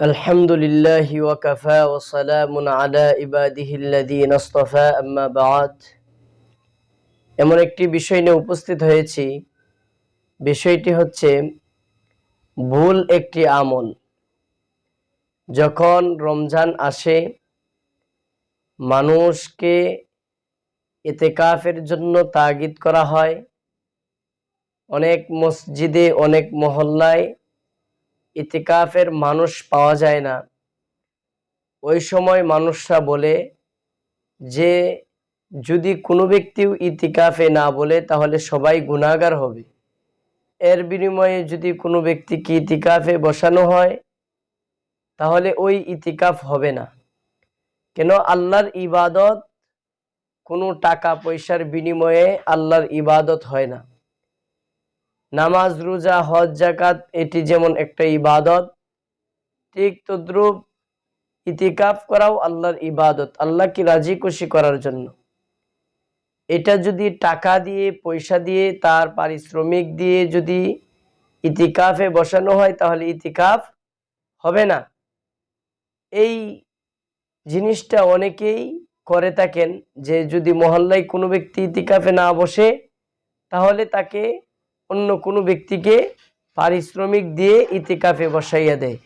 الحمد لله وكفى وسلام على عباده الذين اصطفى أما بعد এমন একটি বিষয় নিয়ে উপস্থিত হয়েছি বিষয়টি হচ্ছে ভুল একটি আমল যখন রমজান আসে মানুষকে এতেকাফের জন্য তাগিদ করা হয় অনেক মসজিদে অনেক মহল্লায় ইতিকাফের মানুষ পাওয়া যায় না। ওই সময় মানুষরা বলে যে, যদি কোনো ব্যক্তিও ইতিকাফে না বলে, তাহলে সবাই গুণাগার হবে। এর বিনিময়ে যদি কোনো ব্যক্তিকে ইতিকাফে বসানো হয়, তাহলে ওই ইতিকাফ হবে না। কেন? আল্লাহর ইবাদত কোনো টাকা পয়সার বিনিময়ে আল্লাহর ইবাদত হয় না। নামাজ, রোজা, হজ জাকাত এটি যেমন একটা ইবাদত, ঠিক তদ্রুপ ইতিকাফ করাও আল্লাহর ইবাদত, আল্লাহকে রাজি খুশি করার জন্য। এটা যদি টাকা দিয়ে, পয়সা দিয়ে, তার পারিশ্রমিক দিয়ে যদি ইতিকাফে বসানো হয়, তাহলে ইতিকাফ হবে না। এই জিনিসটা অনেকেই করে থাকেন যে যদি মহল্লায় কোনো ব্যক্তি ইতিকাফে না বসে, তাহলে তাকে অন্য কোনো ব্যক্তিকে পারিশ্রমিক দিয়ে ইতিকাফে বসাইয়া দেয়।